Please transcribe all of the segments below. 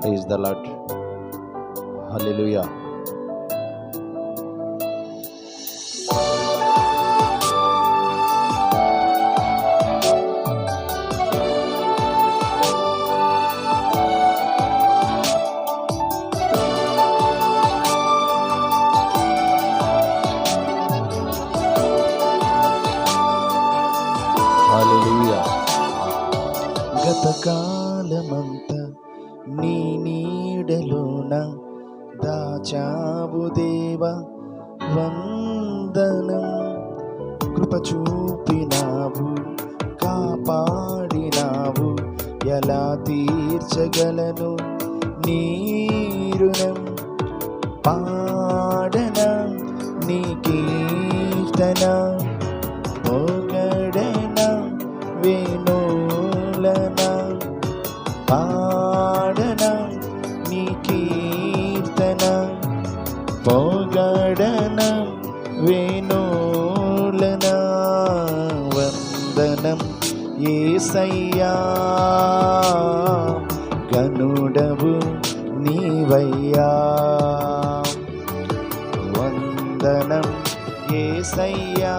Praise the Lord hallelujah hallelujah గతకాలమంతా నీ నీడలోన దాచావు దేవా వందనం. కృప చూపినావు కాపాడినావు ఎలా తీర్చగలను నీరుణం పాడన నీ కీర్తన పొగడన వేణులన పా వేణులన వందనం ఏసయ్యా గనుడవు నీవయ్యా. వందనం ఏసయ్యా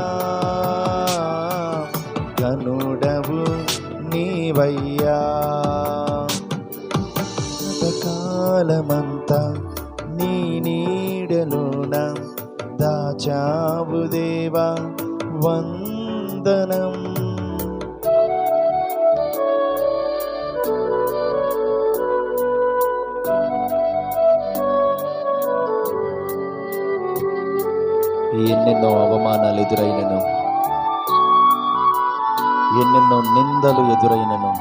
గనుడవు నీవయ్యా. కాలమంతా నీ నీడలోన దాచావు దేవా వందనం. ఎన్నెన్నో అవమానాలు ఎదురైనను. ఎన్నెన్నో నిందలు ఎదురైనను.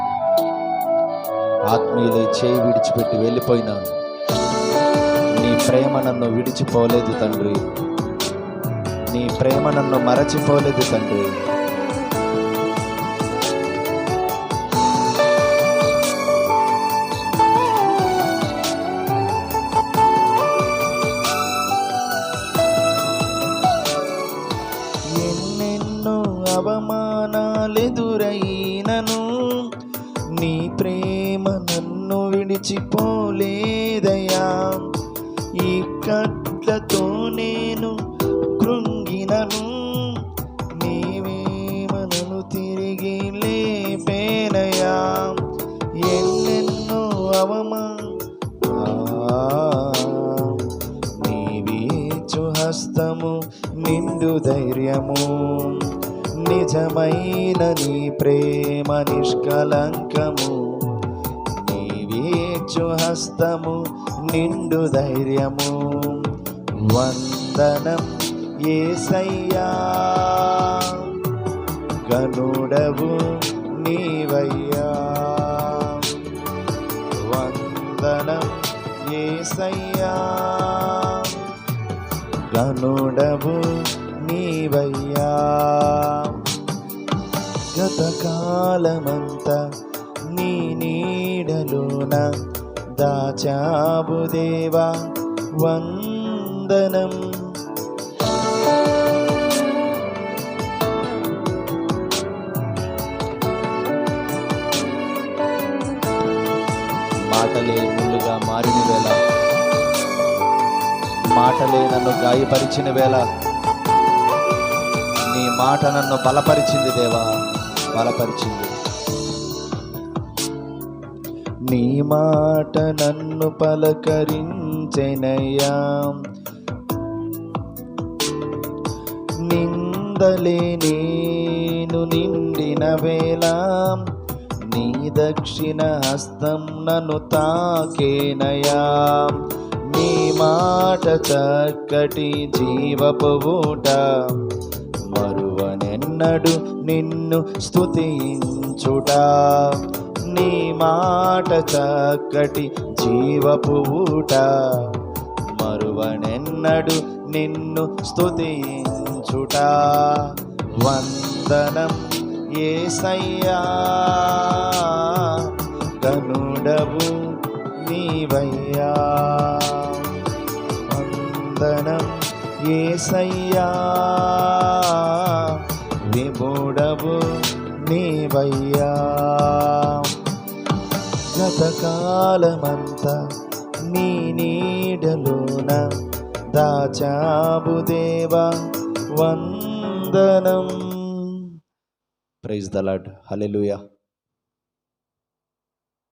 ఆత్మీయులే చేయి విడిచిపెట్టి వెళ్ళిపోయినా. నీ ప్రేమ నన్ను విడిచిపోలేదు తండ్రి. నీ ప్రేమ నన్ను మరచిపోలేదు తండ్రి. ఎన్నెన్నో అవమానాలెదురైనను నీ ప్రేమ నన్ను విడిచిపోలేదయా ఈ ధైర్యము. నిజమైన నీ ప్రేమ నిష్కలంకము. నీవీచు హస్తము నిండు ధైర్యము. వందనం ఏసయ్యా. కనుడవు నీవయ్యా. వందనం ఏసయ్యా. కనుడవు నీవయ్యా. గతకాలమంతా నీ నీడలోన దాచాబు దేవా వందనం. మాటలే ముళ్ళుగా మారిన వేళ మాటలే నన్ను గాయపరిచిన వేళ నీ మాట నన్ను బలపరిచింది దేవా బలపరిచింది. నీ మాట నన్ను పలకరించెనయ్యా. నిందలే నేను నిండిన వేళ నీ దక్షిణ హస్తం నన్ను తాకేనయా నీ మాట చక్కటి జీవపు ఊట మరువనెన్నడు నిన్ను స్తుతించుట. నీ మాట చక్కటి జీవపు ఊట. మరువనెన్నడు నిన్ను స్థుతించుట వందనం ఏసయ్యా కనుడవు నీవయ్యా. వందనం ఏసయ్యా విభుడవు నీవయ్యా. గతకాలమంతా నీ నీడలోన దాచాబు దేవా వందనం. Praise the lord hallelujah